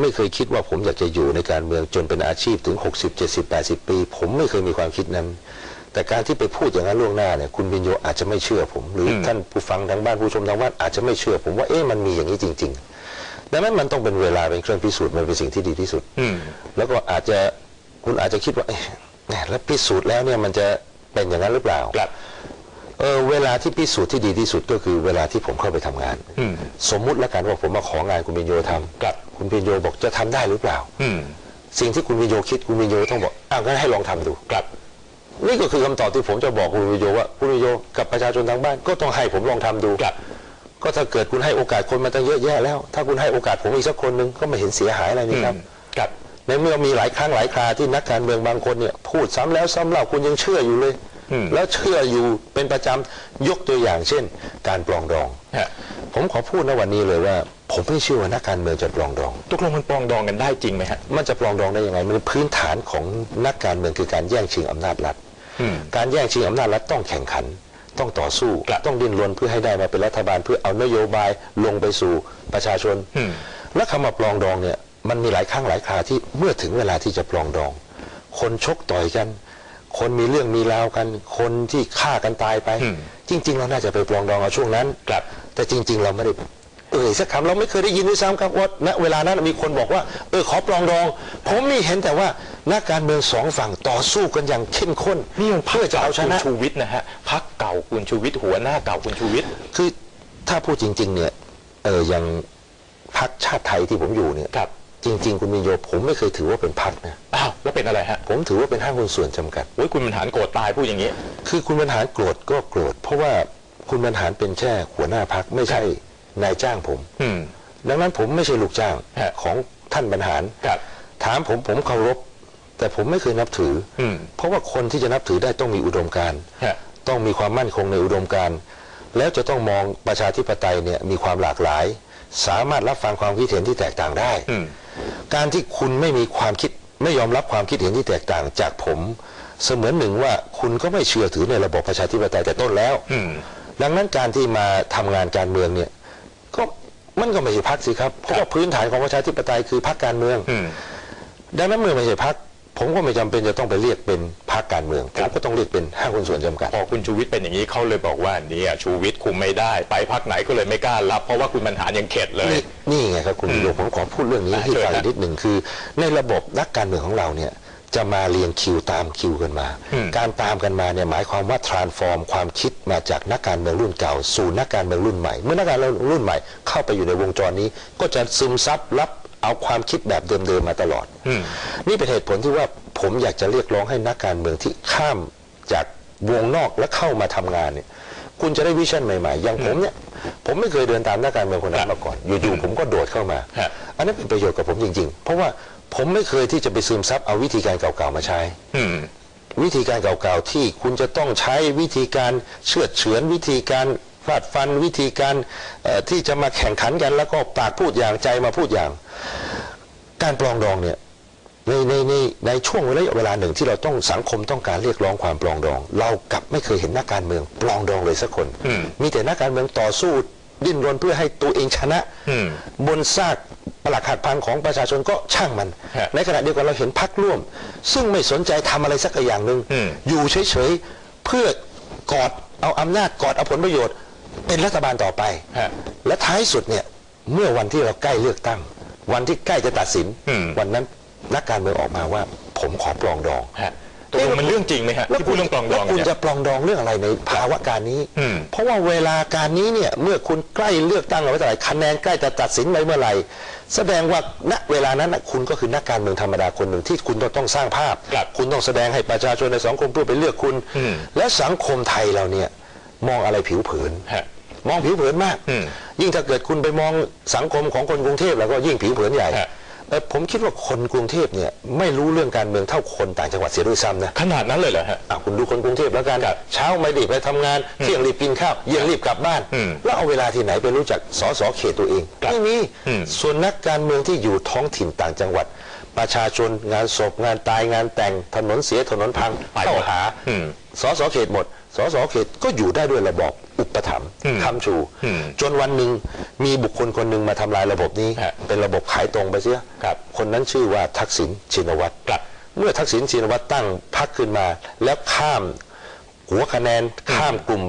ไม่เคยคิดว่าผมอยากจะอยู่ในการเมืองจนเป็นอาชีพถึง 60 70 80 ปี ผมไม่เคยมีความคิดนั้น แต่การที่ไปพูดอย่างนั้นล่วงหน้าเนี่ยคุณบินโยอาจจะไม่เชื่อผม หรืออมท่านผู้ฟังทางบ้านผู้ชมทางบ้านอาจจะไม่เชื่อผมว่าเอ๊ะมันมีอย่างนี้จริง ๆ ดังนั้นมันต้องเป็นเวลาเป็นเครื่องพิสูจน์มันเป็นสิ่งที่ดีที่สุดอืมแล้วก็อาจจะคุณอาจจะคิดว่าเอ๊ะแหม่แล้วพิสูจน์แล้วเนี่ยมันจะเป็นอย่างนั้นหรือเปล่าครับเออเวลาที่พิสูจน์ที่ดีที่สุดก็คือเวลาที่ผมเข้าไปทำงานอืมสมมุติแล้วกันว่าผมมาของานคุณปิญโยทำครับ คุณปิญโยบอกจะทำได้หรือเปล่า อืมสิ่งที่คุณปิญโยคิดคุณปิญโยต้องบอกอ้าวงั้นให้ลองทำดูครับ นี่ก็คือคำตอบที่ผมจะบอกคุณปิญโยว่าคุณปิญโยกับประชาชนทางบ้านก็ต้องให้ผมลองทำดูครับ ก็ถ้าเกิดคุณให้โอกาสคนมาตั้งเยอะแยะแล้ว ถ้าคุณให้โอกาสผมอีกสักคนหนึ่งก็ไม่เห็นเสียหายอะไรนี่ครับครับในเมื่อมีหลายครั้งหลายคราที่นักการเมืองบางคนเนี่ยพูดซ้ำแล้วซ้ำเล่าคุณยังเชื่ออยู่เลยอืม แล้วเชื่ออยู่เป็นประจำยกตัวอย่างเช่น การปลองดองฮะผมขอพูดในวันนี้เลยว่า ผมไม่เชื่อว่านักการเมืองจะปลองดองตกลงมันปรองดองกันได้จริงไหมฮะมันจะปลองดองได้ยังไงมันเป็นพื้นฐานของนักการเมืองคือการแย่งชิงอำนาจรัฐอืมการแย่งชิงอำนาจรัฐต้องแข่งขันต้องต่อสู้ครับต้องดิ้นรนเพื่อให้ได้มาเป็นรัฐบาลเพื่อเอานโยบายลงไปสู่ประชาชนอืมและคำว่าปลองดองเนี่ยมันมีหลายครั้งหลายคราที่เมื่อถึงเวลาที่จะปลองดอง คนชกต่อยกัน คนมีเรื่องมีราวกัน คนที่ฆ่ากันตายไปอืมจริง ๆ เราน่าจะไปปลองดองเอาช่วงนั้นครับ แต่จริง ๆ เราไม่ได้เอ่ยสักคำเราไม่เคยได้ยินด้วยซ้ำครับว่าณเวลานั้นมีคนบอกว่า เออขอปลองดอง ผมมีเห็นแต่ว่านักการเมืองสองฝั่งต่อสู้กันอย่างเข้มข้นนี่มันพักเพื่อจะเก่าเอาชคุณนะชูวิทย์นะฮะพักเก่าคุณชูวิทย์หัวหน้าเก่าคุณชูวิทย์คือถ้าพูดจริง ๆ เนี่ยเอออย่างพรรคชาติไทยที่ผมอยู่เนี่ยครับ จริง ๆ คุณมินโยผมไม่เคยถือว่าเป็นพรรคนะอ้าวแล้วเป็นอะไรฮะผมถือว่าเป็นห้างหุ้นส่วนจำกัด โอ้ยคุณบรรหารโกรธตายพูดอย่างนี้ คือคุณบรรหารโกรธก็โกรธเพราะว่าคุณบรรหารเป็นแค่หัวหน้าพักไม่ใช่นายจ้างผม อืม ดังนั้นผมไม่ใช่ลูกจ้างฮะ ของท่านบรรหาร ครับ ถามผมผมเคารพ แต่ผมไม่เคยนับถืออม เพราะว่าคนที่จะนับถือได้ต้องมีอุดมการณ์ ฮะ ต้องมีความมั่นคงในอุดมการณ์ แล้วจะต้องมองประชาธิปไตยเนี่ยมีความหลากหลาย สามารถรับฟังความคิดเห็นที่แตกต่างได้ อืม การที่คุณไม่มีความคิดไม่ยอมรับความคิดเห็นที่แตกต่างจากผมเสมือนหนึ่งว่าคุณก็ไม่เชื่อถือในระบบประชาธิปไตยแต่ต้นแล้วอืมดังนั้นการที่มาทำงานการเมืองเนี่ย ก็มันก็ไม่ใช่พักสิครับเพราะว่าพื้นฐานของประชาธิปไตยคือพักการเมืองอืมดังนั้นเมื่อไม่ใช่พัก ผมก็ไม่จำเป็นจะต้องไปเรียกเป็นพักการเมืองผมก็ต้องเรียกเป็นห้างหุ้นส่วนจำกัด พอคุณชูวิทย์เป็นอย่างนี้เขาเลยบอกว่าเนี่ยชูวิทย์คุมไม่ได้ ไปพักไหนก็เลยไม่กล้ารับ เพราะว่าคุณบรรหารยังเข็ดเลย นี่นี่ไงครับคุณวิโรจน์ผมขอพูดเรื่องนี้อะให้เชิญฟังครับนิดหนึ่งคือ ในระบบนักการเมืองของเราเนี่ยจะมาเรียงคิวตามคิวกันมาอืมการตามกันมาเนี่ยหมายความว่า transform ความคิดมาจากนักการเมืองรุ่นเก่า สู่นักการเมืองรุ่นใหม่ เมื่อนักการเมืองรุ่นใหม่ เข้าไปอยู่ในวงจรนี้ ก็จะซึมซับรับ เอาความคิดแบบเดิมๆมาตลอดอืมนี่เป็นเหตุผลที่ว่าผมอยากจะเรียกร้องให้นักการเมืองที่ข้ามจากวงนอกและเข้ามาทำงานเนี่ย คุณจะได้วิชั่นใหม่ๆ อย่างผมเนี่ย ผมไม่เคยเดินตามนักการเมืองคนนั้นมาก่อน อยู่ๆผมก็โดดเข้ามาฮะอันนั้นเป็นประโยชน์กับผมจริง ๆ เพราะว่าผมไม่เคยที่จะไปซึมซับเอาวิธีการเก่าๆมาใช้อืมวิธีการเก่าๆที่คุณจะต้องใช้วิธีการเชือดเฉือนวิธีการ ฟาดฟันวิธีการเอ่อที่จะมาแข่งขันกัน แล้วก็ปากพูดอย่างใจมาพูดอย่าง การปลองดองเนี่ยในในในในช่วงระยะเวลาหนึ่งที่เราต้องสังคมต้องการเรียกร้องความปลองดอง เรากลับไม่เคยเห็นนักการเมืองปลองดองเลยสักคนอืมมีแต่นักการเมืองต่อสู้ดิ้นรนเพื่อให้ตัวเองชนะอืมบนซากปลักหักพังของประชาชนก็ช่างมันฮะในขณะเดียวกันเราเห็นพักร่วม ซึ่งไม่สนใจทำอะไรสักอย่างหนึ่งอืมอยู่เฉยๆเพื่อกอดเอาอำนาจกอดเอาผลประโยชน์ เป็นรัฐบาลต่อไปฮะและท้ายสุดเนี่ยเมื่อวันที่เราใกล้เลือกตั้ง วันที่ใกล้จะตัดสินอืมวันนั้นนักการเมืองออกมาว่า ผมขอปลองดองฮะตกลงมันเรื่องจริงไหมฮะที่พูดเรื่องปลองดองแล้วคุณเนี่ยจะปลองดองเรื่องอะไรในภาวะการนี้อืมเพราะว่าเวลาการนี้เนี่ยเมื่อคุณใกล้เลือกตั้งเอาไว้เท่าไหร่คะแนนใกล้จะตัดสินไปเมื่อไหร่ แสดงว่าณเวลานั้นน่ะคุณก็คือนักการเมืองธรรมดาคนหนึ่งที่คุณต้องต้องสร้างภาพครับคุณต้องแสดงให้ประชาชนในสังคมเพื่อไปเลือกคุณอืมและสังคมไทยเราเนี่ย มองอะไรผิวเผินฮะมองผิวเผินมากอืมยิ่งถ้าเกิดคุณไปมองสังคมของคนกรุงเทพแล้วก็ยิ่งผิวเผินใหญ่ฮะเอ่อผมคิดว่าคนกรุงเทพเนี่ยไม่รู้เรื่องการเมืองเท่าคนต่างจังหวัดเสียด้วยซ้ำนะขนาดนั้นเลยเหรอฮะอะคุณดูคนกรุงเทพแล้วกันเช้าไม่รีบไปทำงานเที่ยงรีบกินข้าวเย็นรีบกลับบ้านอืมแล้วเอาเวลาที่ไหนไปรู้จักสสเขตตัวเองครับไม่มีอืมส่วนนักการเมืองที่อยู่ท้องถิ่นต่างจังหวัด ประชาชนงานศพงานตายงานแต่งถนนเสียถนนพังไปหมดเข้าหาอืมสสเขตหมดสสเขตก็อยู่ได้ด้วยระบอบอุปถัมภ์อืมคำชูอืมจนวันหนึ่งมีบุคคลคนหนึ่งมาทำลายระบบนี้ฮะเป็นระบบขายตรงไปเสียครับคนนั้นชื่อว่าทักษิณชินวัตรครับเมื่อทักษิณชินวัตรตั้งพรรคขึ้นมา แล้วข้ามหัวคะแนนข้ามกลุ่ม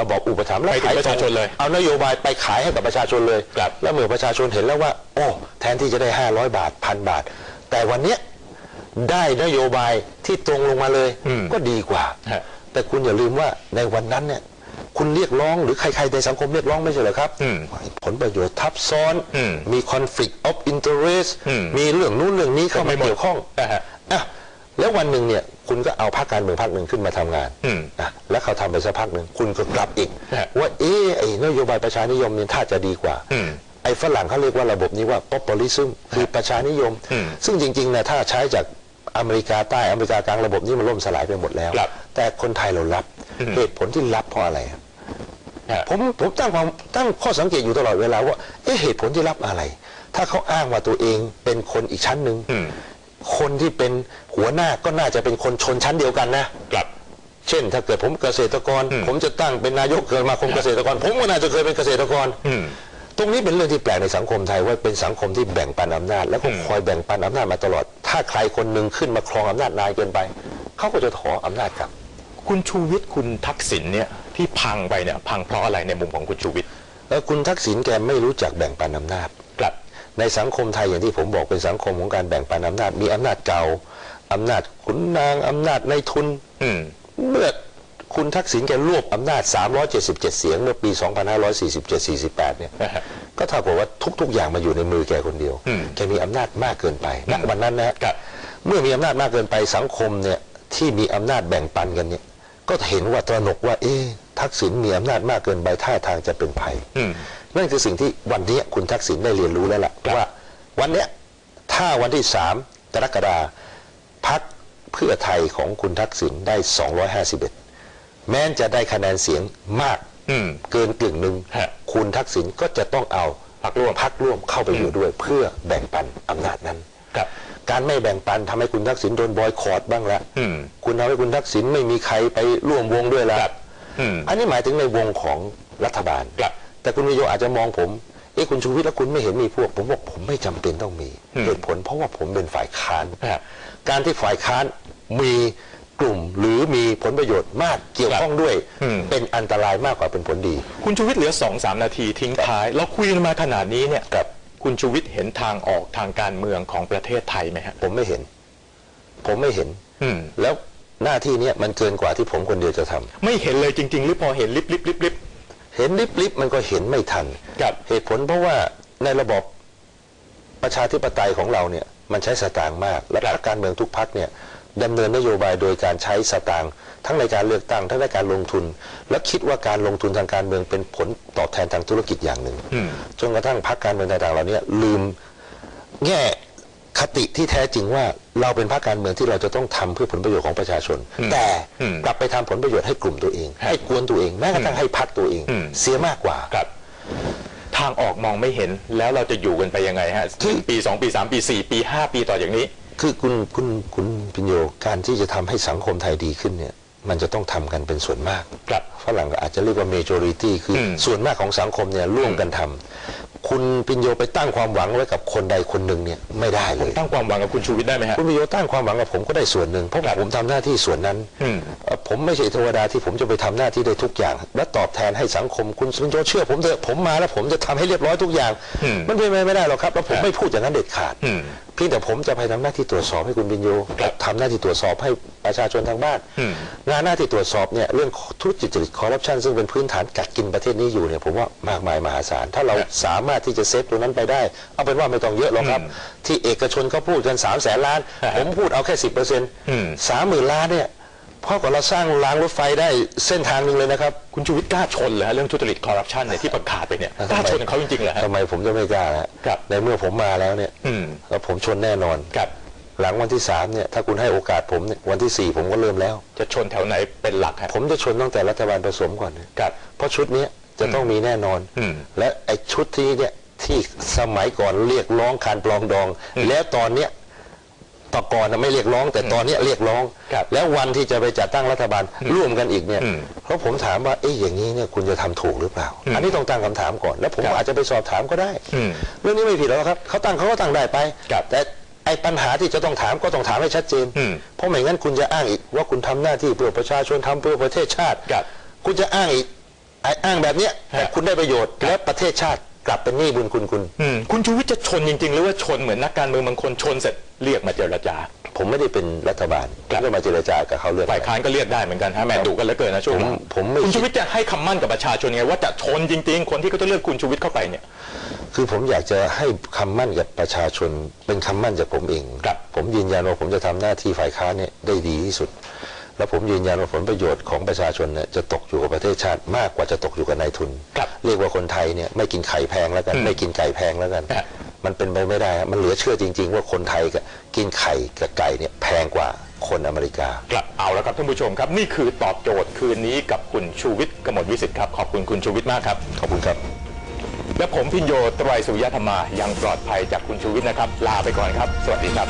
ระบอบอุปถัมภ์และไปถึงขายประชาชนเลยเอานโยบายไปขายให้กับประชาชนเลยครับแล้วเมื่อประชาชนเห็นแล้วว่า โอ้ แทนที่จะได้ 500 บาทพันบาท แต่วันเนี้ยได้นโยบายที่ตรงลงมาเลยอืมก็ดีกว่า ฮะแต่คุณอย่าลืมว่าในวันนั้นเนี่ย คุณเรียกร้องหรือใครๆในสังคมเรียกร้องไม่ใช่เหรอครับอืมผลประโยชน์ทับซ้อนอืมมี conflict of interest อืมมีเรื่องนู้นเรื่องนี้เข้ามาเกี่ยวข้องนะฮะอะแล้ววันหนึ่งเนี่ย คุณก็เอาพรรคการเมืองพรรคหนึ่งขึ้นมาทำงานอืมอะแล้วเขาทำไปสักพักหนึ่งคุณก็กลับอีก ฮะว่าเออไอ้นโยบายประชานิยมเนี่ยถ้าจะดีกว่า อืมไอ้ฝรั่งเขาเรียกว่าระบบนี้ว่า populism คือประชานิยมอืมซึ่งจริงๆนะถ้าใช้จากอเมริกาใต้อเมริกากลางระบบนี้มันล่มสลายไปหมดแล้วครับแต่คนไทยเรารับอืมเหตุผลที่รับเพราะอะไรครับฮะผมผมตั้งความตั้งข้อสังเกตอยู่ตลอดเวลาว่าเอ๊ะเหตุผลที่รับอะไร ถ้าเขาอ้างว่าตัวเองเป็นคนอีกชั้นหนึ่งอืมคนที่เป็นหัวหน้าก็น่าจะเป็นคนชนชั้นเดียวกันนะกลับเช่น ถ้าเกิดผมเกษตรกรอืมผมจะตั้งเป็นนายกเกิดมาคมเกษตรกร ผมก็น่าจะเคยเป็นเกษตรกรอืม ตรงนี้เป็นเรื่องที่แปลกในสังคมไทยว่าเป็นสังคมที่แบ่งปันอำนาจ แล้วก็อืมคอยแบ่งปันอำนาจมาตลอด ถ้าใครคนหนึ่งขึ้นมาครองอำนาจนานเกินไปเขาก็จะถออำนาจกลับ คุณชูวิทย์คุณทักษิณเนี่ยที่พังไปเนี่ยพังเพราะอะไรในมุมของคุณชูวิทย์แล้วคุณทักษิณแกไม่รู้จักแบ่งปันอำนาจกลับ ในสังคมไทยอย่างที่ผมบอกเป็นสังคมของการแบ่งปันอำนาจมีอำนาจเก่าอำนาจขุนนางอำนาจในายทุนอืมเมื่อ คุณทักษิณแกรวบอำนาจ 377 เสียงเมื่อปี 2547-48 เนี่ยนะฮะก็เท่ากับว่าทุก ๆ อย่างมาอยู่ในมือแกคนเดียวอืมแกมีอำนาจมากเกินไปณอืมวันนั้นนะฮะครับเมื่อมีอำนาจมากเกินไปสังคมเนี่ยที่มีอำนาจแบ่งปันกันเนี่ย ก็เห็นว่าตระหนกว่า เอ๊ะทักษิณมีอำนาจมากเกินไปท่าทางจะเป็นภัยอืมนั่นคือสิ่งที่วันนี้คุณทักษิณได้เรียนรู้แล้วล่ะครับว่าวันเนี้ยถ้าวันที่สามกรกฎาพักเพื่อไทยของคุณทักษิณได้ 251 แม้นจะได้คะแนนเสียงมากอืมเกินกึ่งหนึ่งฮะคุณทักษิณก็จะต้องเอาพรรคร่วมพักร่วมเข้าไปอยู่ด้วย เพื่อแบ่งปันอำนาจนั้นครับการไม่แบ่งปันทำให้คุณทักษิณโดนบอยคอรดบ้างละอืมคุณทำให้คุณทักษิณไม่มีใครไปร่วมวงด้วยแล้วครับอืมอันนี้หมายถึงในวงของรัฐบาลครับแต่คุณวิโยอาจจะมองผมเอ้คุณชูวิทย์แล้วคุณไม่เห็นมีพวก ผมบอกผมไม่จำเป็นต้องมีอืมเหตุผลเพราะว่าผมเป็นฝ่ายค้านครับการที่ฝ่ายค้านมี กลุ่ม หรือมีผลประโยชน์มากเกี่ยวข้องด้วย อืม เป็นอันตรายมากกว่าเป็นผลดี คุณชูวิทย์เหลือสองสามนาทีทิ้งท้าย เราคุยกันมาขนาดนี้เนี่ยครับ คุณชูวิทย์เห็นทางออกทางการเมืองของประเทศไทยไหมฮะผมไม่เห็น ผมไม่เห็น อืม แล้วหน้าที่เนี้ยมันเกินกว่าที่ผมคนเดียวจะทำไม่เห็นเลยจริง ๆ หรือพอเห็นลิบลิบลิบลิบ เห็นลิบๆมันก็เห็นไม่ทันครับ เหตุผลเพราะว่าในระบบประชาธิปไตยของเราเนี่ย มันใช้สตางค์มาก และพรรคการเมืองทุกพรรคเนี่ย ดำเนินนโยบายโดยการใช้สตางค์ทั้งในการเลือกตั้งทั้งในการลงทุน และคิดว่าการลงทุนทางการเมืองเป็นผลตอบแทนทางธุรกิจอย่างหนึ่งอืมจนกระทั่งพรรคการเมืองต่างๆเหล่านี้ลืมแง่คติที่แท้จริงว่าเราเป็นพรรคการเมืองที่เราจะต้องทำเพื่อผลประโยชน์ของประชาชนอืมแต่อืมกลับไปทำผลประโยชน์ให้กลุ่มตัวเองครับให้กวนตัวเองแม้กระทั่งให้พรรคตัวเองอืมเสียมากกว่าครับทางออกมองไม่เห็นแล้วเราจะอยู่กันไปยังไงฮะคือปีสองปีสามปีสี่ปีห้าปีต่ออย่างนี้ คือคุณคุณคุณพิญโยการที่จะทำให้สังคมไทยดีขึ้นเนี่ยมันจะต้องทำกันเป็นส่วนมากครับฝรั่งก็อาจจะเรียกว่า majority คืออมส่วนมากของสังคมเนี่ยร่วมกันทำ คุณพิญโยไปตั้งความหวังไว้กับคนใดคนหนึ่งเนี่ยไม่ได้เลย ตั้งความหวังกับคุณชูวิทย์ได้ไหมฮะคุณพิญโยตั้งความหวังกับผมก็ได้ส่วนหนึ่งเพราะว่าผมทำหน้าที่ส่วนนั้นอืมเอ่อผมไม่ใช่เทวดาที่ผมจะไปทำหน้าที่ได้ทุกอย่าง และตอบแทนให้สังคมคุณพิญโยเชื่อ ผมเถอะผมมาแล้วผมจะทำให้เรียบร้อยทุกอย่างอืมมันเป็นไปไม่ได้หรอกครับแล้วผมครับไม่พูดอย่างนั้นเด็ดขาดอืมเพียงแต่ผมจะไปทำหน้าที่ตรวจสอบให้คุณบินโยครับทำหน้าที่ตรวจสอบให้ประชาชนทางบ้านอืมงานหน้าที่ตรวจสอบเนี่ยเรื่องทุจริตคอร์รัปชันซึ่งเป็นพื้นฐานกัดกินประเทศนี้อยู่เนี่ยผมว่ามากมายมหาศาลถ้าเราครับสามารถที่จะเซฟตรงนั้นไปได้ เอาเป็นว่าไม่ต้องเยอะหรอกครับอืมที่เอกชนเขาพูดกันสามแสนล้านครับผมพูดเอาแค่สิบเปอร์เซ็นต์อืมสามหมื่นล้านเนี่ยพ่อกว่าเราสร้างรางรถไฟได้เส้นทางหนึ่งเลยนะครับ คุณชูวิทย์กล้าชนเหรอฮะเรื่องทุจริตคอร์รัปชันเนี่ยที่ประกาศไปเนี่ยกล้าชนกับเขาจริงๆเหรอฮะทำไมผมจะไม่กล้าฮะครับในเมื่อผมมาแล้วเนี่ยอืมแล้วผมชนแน่นอนครับหลังวันที่สามเนี่ยถ้าคุณให้โอกาสผมเนี่ยวันที่สี่ผมก็เริ่มแล้ว จะชนแถวไหนเป็นหลักฮะผมจะชนตั้งแต่รัฐบาลผสมก่อนนะครับเพราะชุดเนี้ย จะต้องมีแน่นอนอืมและไอ้ชุดที่เนี่ยที่สมัยก่อนเรียกร้องการปลองดองอืมแล้วตอนเนี้ยตแต่ก่อนน่ะไม่เรียกร้อง แต่ตอนเนี้ยเรียกร้องครับแล้ววันที่จะไปจัดตั้งรัฐบาลร่วมกันอีกเนี่ยอืมเพราะผมถามว่าเอ๊ะอย่างนี้เนี่ยคุณจะทำถูกหรือเปล่าอืมอันนี้ต้องตั้งคำถามก่อน แล้วผมครับอาจจะไปสอบถามก็ได้อืมเรื่องนี้ไม่ผิดหรอกครับเขาตั้งเขาก็ตั้งได้ไปครับแต่ไอ้ปัญหาที่จะต้องถามก็ต้องถามให้ชัดเจนอืมเพราะไม่งั้นคุณจะอ้างอีกว่าคุณทำหน้าที่เพื่อประชาชนทำเพื่อประเทศชาติครับคุณจะอ้างอีกไอ้อ้างแบบเนี้ยฮะแต่คุณได้ประโยชน์ครับและประเทศชาติกลับเป็นหนี้บุญคุณคุณ อืมคุณชูวิทย์จะชนจริง ๆ หรือว่าชนเหมือนนักการเมืองบางคนชนเสร็จเรียกมาเจรจา ผมไม่ได้เป็นรัฐบาลผครัมบก็มาเจรจากับเขาเรื่องฝ่ายค้านก็เรียกได้เหมือนกันฮะแหม่ดุกันเหลือเกินนะช่วงหลังผมผมไม่คุณชูวิทย์จะให้คำมั่นกับประชาชนไงว่าจะชนจริง ๆ คนที่เขาจะเลือกคุณชูวิทย์เข้าไปเนี่ย คือผมอยากจะให้คำมั่นกับประชาชนเป็นคำมั่นจากผมเอง ครับ ผมยืนยันว่าผมจะทำหน้าที่ฝ่ายค้านเนี่ยได้ดีที่สุด แล้วผมยืนยันว่าผลประโยชน์ของประชาชนเนี่ยจะตกอยู่กับประเทศชาติมากกว่าจะตกอยู่กับนายทุนครับเรียกว่าคนไทยเนี่ยไม่กินไข่แพงแล้วกันอืมไม่กินไก่แพงแล้วกันฮะมันเป็นไปไม่ได้ฮะมันเหลือเชื่อจริง ๆ ว่าคนไทยกับกินไข่กับไก่เนี่ยแพงกว่าคนอเมริกาครับเอาแล้วครับท่านผู้ชมครับ นี่คือตอบโจทย์คืนนี้กับคุณชูวิทย์กมลวิสิทธิ์ครับขอบคุณคุณชูวิทย์มากครับขอบคุณครับ และผมพินโยไตรสุริยธรรมายังปลอดภัยจากคุณชูวิทย์นะครับ ลาไปก่อนครับ สวัสดีครับ